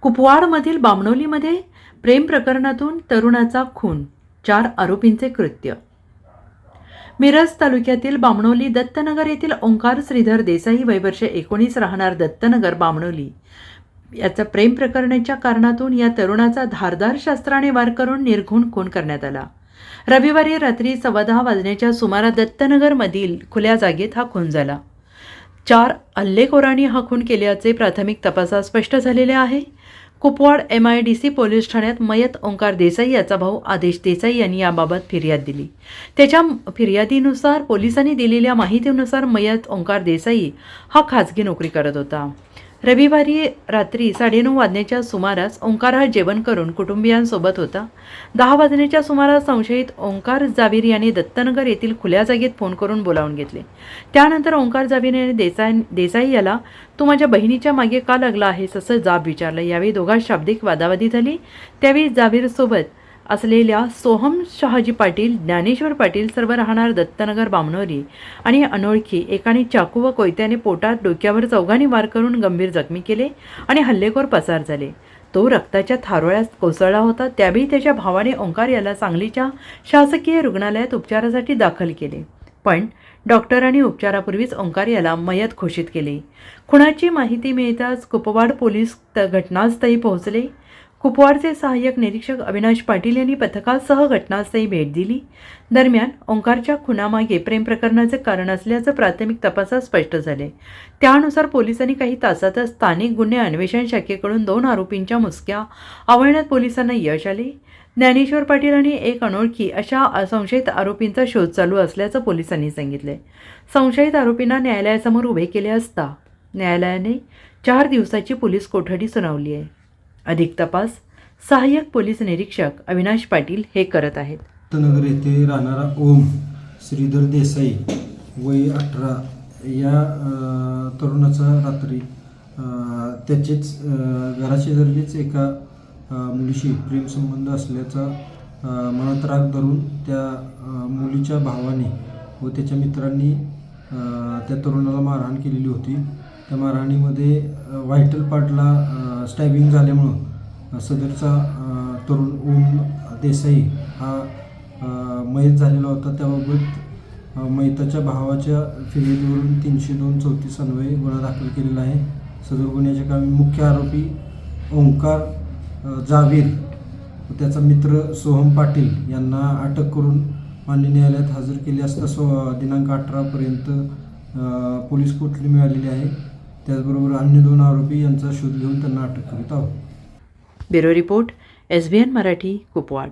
कुपवाडमधील बामणोलीमध्ये प्रेम प्रकरणातून तरुणाचा खून चार आरोपींचे कृत्य. मिरज तालुक्यातील बामणोली दत्तनगर येथील ओंकार श्रीधर देसाई वयवर्ष एकोणीस राहणार दत्तनगर बामणोली. याचा प्रेम प्रकरणाच्या कारणातून या तरुणाचा धारदार शास्त्राने वार करून निर्घुण खून करण्यात आला. रविवारी रात्री सव्वा दहा वाजण्याच्या सुमारास दत्तनगरमधील खुल्या जागेत हा खून झाला. चार हल्लेखोरांनी हा खून केल्याचे प्राथमिक तपासात स्पष्ट झालेले आहे. Kupwad M I D C police ठाण्यात मयत ओंकार देसाई याचा भाऊ आदेश देसाई यांनी याबाबत फिर्याद दिली. त्याच्या फिर्यादीनुसार पोलिसांनी दिलेल्या माहितीनुसार मयत ओंकार देसाई हा खाजगी नोकरी करत होता. रविवारी रात्री साडेनऊ वाजण्याच्या सुमारास ओंकार हा जेवण करून कुटुंबियांसोबत होता. दहा वाजण्याच्या सुमारास संशयित ओंकार जावीर यांनी दत्तनगर येथील खुल्या जागेत फोन करून बोलावून घेतले. त्यानंतर ओंकार जावीर यांनी देसाई देसाई याला तू माझ्या बहिणीच्या मागे का लागला आहेस? असं जाब विचारलं. यावेळी दोघा शाब्दिक वादावादी झाली. त्यावेळी जावीरसोबत असलेल्या सोहम शहाजी पाटील ज्ञानेश्वर पाटील सर्व राहणार दत्तनगर बामणोरी आणि अनोळखी एकाने चाकू व कोयत्याने पोटात डोक्यावर चौघांनी वार करून गंभीर जखमी केले आणि हल्लेखोर पसार झाले. तो रक्ताच्या थारोळ्यात कोसळला होता त्यावेळी त्याच्या भावाने ओंकार याला सांगलीच्या शासकीय रुग्णालयात उपचारासाठी दाखल केले. पण डॉक्टरांनी उपचारापूर्वीच ओंकार याला मयत घोषित केले. खुणाची माहिती मिळताच कुपवाड पोलीस त- घटनास्थळी पोहोचले. कुपवाडचे सहाय्यक निरीक्षक अविनाश पाटील यांनी पथकासह घटनास्थळी भेट दिली. दरम्यान ओंकारच्या खुनामागे प्रेम प्रकरणाचे कारण असल्याचं प्राथमिक तपासात स्पष्ट झाले. त्यानुसार पोलिसांनी काही तासातच स्थानिक गुन्हे अन्वेषण शाखेकडून दोन आरोपींच्या मुसक्या आवळण्यात पोलिसांना यश आले. ज्ञानेश्वर पाटील आणि एक अनोळखी अशा संशयित आरोपींचा शोध चालू असल्याचं पोलिसांनी सांगितले. संशयित आरोपींना न्यायालयासमोर उभे केले असता न्यायालयाने चार दिवसाची पोलीस कोठडी सुनावली आहे. अधिक तपास. सहाय्यक पोलीस निरीक्षक अविनाश पाटील हे करत आहेत. नगर येथे राहणारा ओम श्रीधर देसाई वय अठरा. या तरुणाचा रात्री त्याचेच घराशेजारीच एका मुलीशी प्रेमसंबंध असल्याचा मनात राग धरून त्या मुलीच्या भावाने व त्याच्या मित्रांनी त्या तरुणाला मारहाण केलेली होती. त्या मारहाणीमध्ये व्हायटल पार्टला स्टॅबिंग झाल्यामुळं सदरचा तरुण ओम देसाई हा मयत झालेला होता. त्याबाबत मयताच्या भावाच्या फिर्यादीवरून तीनशे दोन चौतीस अन्वये गुन्हा दाखल केलेला आहे. सदर गुन्ह्याच्या कामी मुख्य आरोपी ओंकार जावीर त्याचा मित्र सोहम पाटील यांना अटक करून मान्य न्यायालयात हजर केले असता सो दिनांक अठरापर्यंत पोलीस कोठडी मिळालेली आहे. त्याचबरोबर अन्य दोन आरोपी यांचा शोध घेऊन त्यांना अटक करीत आहोत. Bureau report S B N Marathi Kupwad.